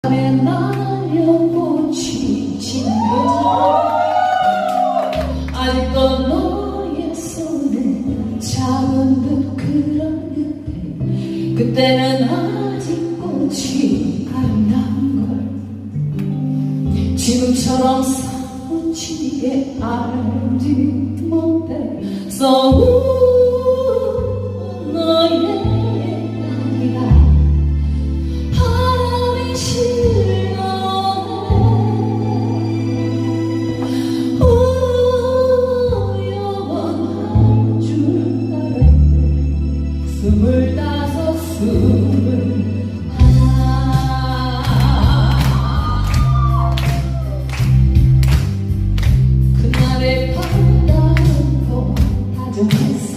그때 그때는 아직 꽃이 아름다운 걸 지금처럼 사무치게 알지 못해 스물다섯 스물 하나. 그날의 밤 따로 다정했어